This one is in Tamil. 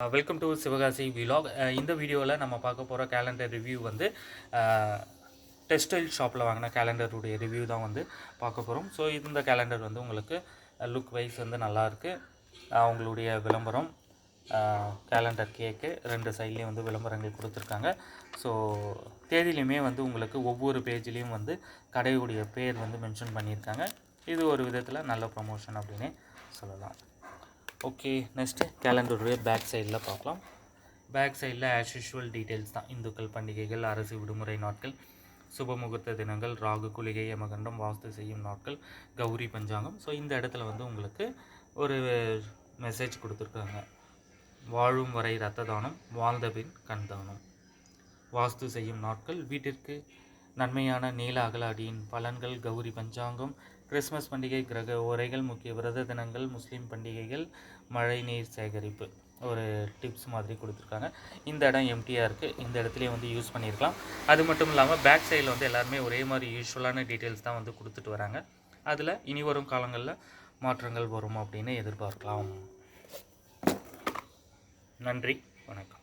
வெல்கம் டு சிவகாசி விலாக் இந்த வீடியோவில் நம்ம பார்க்க போகிற கேலண்டர் ரிவ்யூ வந்து uh, டெக்ஸ்டைல் ஷாப்பில் வாங்கின கேலண்டருடைய ரிவ்யூ தான் வந்து பார்க்க போகிறோம் ஸோ இந்த கேலண்டர் வந்து உங்களுக்கு uh, லுக் வைஸ் வந்து நல்லாயிருக்கு அவங்களுடைய uh, விளம்பரம் கேலண்டர் கேக்கு ரெண்டு சைட்லேயும் வந்து விளம்பரங்கள் கொடுத்துருக்காங்க. ஸோ தேதியிலையுமே வந்து உங்களுக்கு ஒவ்வொரு பேஜ்லேயும் வந்து கடையுடைய பேர் வந்து மென்ஷன் பண்ணியிருக்காங்க. இது ஒரு விதத்தில் நல்ல ப்ரமோஷன் அப்படின்னே சொல்லலாம். ஓகே நெக்ஸ்ட்டு கேலண்டருடைய பேக் சைடில் பார்க்கலாம். பேக் சைடில் ஆஸ் யூஷுவல் டீட்டெயில்ஸ் தான். இந்துக்கள் பண்டிகைகள் அரசு விடுமுறை நாட்கள் சுபமுகூர்த்த தினங்கள் ராகு குளிகை யமகண்டம் வாஸ்து செய்யும் நாட்கள் கௌரி பஞ்சாங்கம். ஸோ இந்த இடத்துல வந்து உங்களுக்கு ஒரு மெசேஜ் கொடுத்துருக்காங்க. வாழும் வரை ரத்த தானம் வாழ்ந்த பின் கண் தானம். வாஸ்து செய்யும் நாட்கள் வீட்டிற்கு நன்மையான நீல அகலாடியின் பலன்கள் கௌரி பஞ்சாங்கம் கிறிஸ்மஸ் பண்டிகை கிரக உரைகள் முக்கிய விரத தினங்கள் முஸ்லீம் பண்டிகைகள் மழை நீர் சேகரிப்பு ஒரு டிப்ஸ் மாதிரி கொடுத்துருக்காங்க. இந்த இடம் எம்டியாக இருக்குது இந்த இடத்துலையும் வந்து யூஸ் பண்ணியிருக்கலாம் அது மட்டும் இல்லாமல் பேக் சைடில் வந்து எல்லாருமே ஒரே மாதிரி யூஸ்வலான டீட்டெயில்ஸ் தான் வந்து கொடுத்துட்டு வராங்க. அதில் இனி வரும் காலங்களில் மாற்றங்கள் வரும் அப்படின்னு எதிர்பார்க்கலாம். நன்றி. வணக்கம்.